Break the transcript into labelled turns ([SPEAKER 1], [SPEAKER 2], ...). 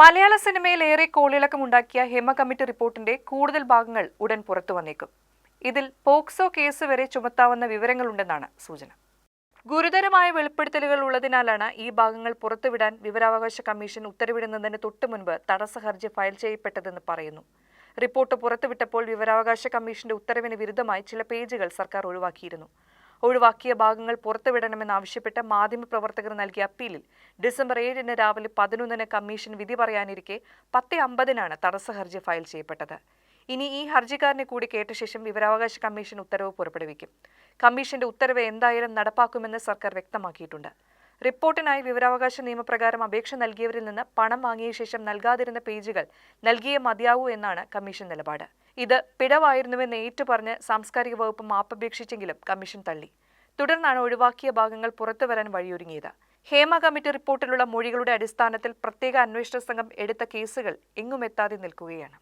[SPEAKER 1] മലയാള സിനിമയിൽ ഏറെ കോളിളക്കമുണ്ടാക്കിയ ഹേമ കമ്മിറ്റി റിപ്പോർട്ടിന്റെ കൂടുതൽ ഭാഗങ്ങൾ ഉടൻ പുറത്തു വന്നേക്കും. ഇതിൽ പോക്സോ കേസ് വരെ ചുമത്താവുന്ന വിവരങ്ങളുണ്ടെന്നാണ് സൂചന. ഗുരുതരമായ വെളിപ്പെടുത്തലുകൾ ഉള്ളതിനാലാണ് ഈ ഭാഗങ്ങൾ പുറത്തുവിടാൻ വിവരാവകാശ കമ്മീഷൻ ഉത്തരവിടുന്നതിന് തൊട്ടു മുൻപ് തടസ്സ ഹർജി ഫയൽ ചെയ്യപ്പെട്ടതെന്ന് പറയുന്നു. റിപ്പോർട്ട് പുറത്തുവിട്ടപ്പോൾ വിവരാവകാശ കമ്മീഷന്റെ ഉത്തരവിന് വിരുദ്ധമായി ചില പേജുകൾ സർക്കാർ ഒഴിവാക്കിയിരുന്നു. ഒഴിവാക്കിയ ഭാഗങ്ങൾ പുറത്തുവിടണമെന്നാവശ്യപ്പെട്ട് മാധ്യമപ്രവർത്തകർ നൽകിയ അപ്പീലിൽ ഡിസംബർ ഏഴിന് രാവിലെ പതിനൊന്നിന് കമ്മീഷൻ വിധി പറയാനിരിക്കെ പത്ത് അമ്പതിനാണ് തടസ്സ ഹർജി ഫയൽ ചെയ്യപ്പെട്ടത്. ഇനി ഈ ഹർജിക്കാരനെ കൂടി കേട്ട ശേഷം വിവരാവകാശ കമ്മീഷൻ ഉത്തരവ് പുറപ്പെടുവിക്കും. കമ്മീഷന്റെ ഉത്തരവ് എന്തായാലും നടപ്പാക്കുമെന്ന് സർക്കാർ വ്യക്തമാക്കിയിട്ടുണ്ട്. റിപ്പോർട്ടിനായി വിവരാവകാശ നിയമപ്രകാരം അപേക്ഷ നൽകിയവരിൽ നിന്ന് പണം വാങ്ങിയ ശേഷം നൽകാതിരുന്ന പേജുകൾ നൽകിയേ മതിയാവൂ എന്നാണ് കമ്മീഷൻ നിലപാട്. ഇത് പിഴവായിരുന്നുവെന്ന് ഏറ്റുപറഞ്ഞ് സാംസ്കാരിക വകുപ്പ് മാപ്പപേക്ഷിച്ചെങ്കിലും കമ്മീഷൻ തള്ളി. തുടർന്നാണ് ഒഴിവാക്കിയ ഭാഗങ്ങൾ പുറത്തുവരാൻ വഴിയൊരുങ്ങിയത്. ഹേമ കമ്മിറ്റി റിപ്പോർട്ടിലുള്ള മൊഴികളുടെ അടിസ്ഥാനത്തിൽ പ്രത്യേക അന്വേഷണ സംഘം എടുത്ത കേസുകൾ എങ്ങുമെത്താതെ നിൽക്കുകയാണ്.